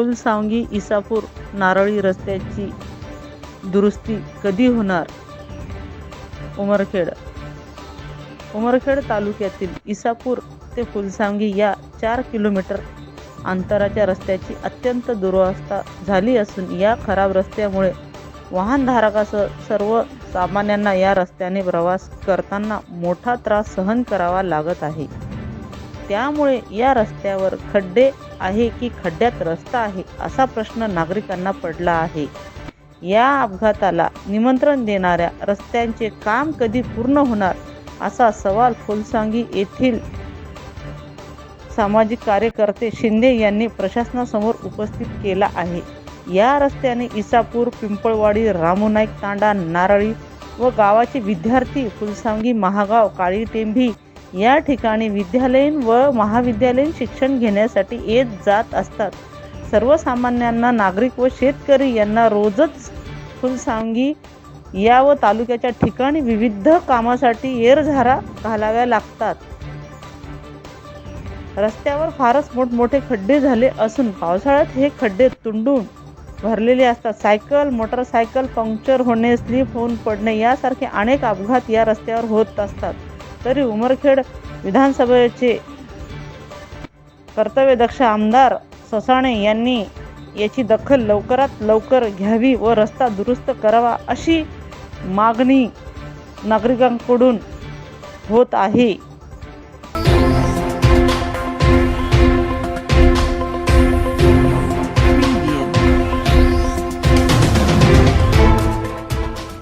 फुलसावंगी इसापूर नारळी रस्त्याची दुरुस्ती कधी होणार? उमरखेड. उमरखेड तालुक्यातील इसापूर ते फुलसांगी या चार किलोमीटर अंतराच्या रस्त्याची अत्यंत दुरावस्था झाली असून या खराब रस्त्यामुळे वाहनधारकासह सर्व सामान्यांना या रस्त्याने प्रवास करताना मोठा त्रास सहन करावा लागत आहे. त्यामुळे या रस्त्यावर खड्डे आहे की खड्ड्यात रस्ता आहे असा प्रश्न नागरिकांना पडला आहे. या अपघाताला निमंत्रण देणाऱ्या रस्त्यांचे काम कधी पूर्ण होणार असा सवाल फुलसांगी येथील सामाजिक कार्यकर्ते शिंदे यांनी प्रशासनासमोर उपस्थित केला आहे. या रस्त्याने इसापूर पिंपळवाडी रामूनाईक तांडा नारळी व गावाचे विद्यार्थी फुलसांगी महागाव काळी टेंभी या ठिकाणी विद्यालयीन व महाविद्यालयीन शिक्षण घेण्यासाठी येत जात असतात. सर्वसामान्यांना नागरिक व शेतकरी यांना रोजच फुलसांगी या व तालुक्याच्या ठिकाणी विविध कामासाठी येरझारा घालाव्या लागतात. रस्त्यावर फारच मोठमोठे खड्डे झाले असून पावसाळ्यात हे खड्डे तुंडून भरलेले असतात. सायकल मोटरसायकल पंक्चर होणे स्लिप होऊन पडणे यासारखे अनेक अपघात या रस्त्यावर होत असतात. तरी उमरखेड विधानसभेचे कर्तव्यदक्ष आमदार ससाणे यांनी याची दखल लवकरात लवकर घ्यावी व रस्ता दुरुस्त करावा अशी मागणी नागरिकांकडून होत आहे.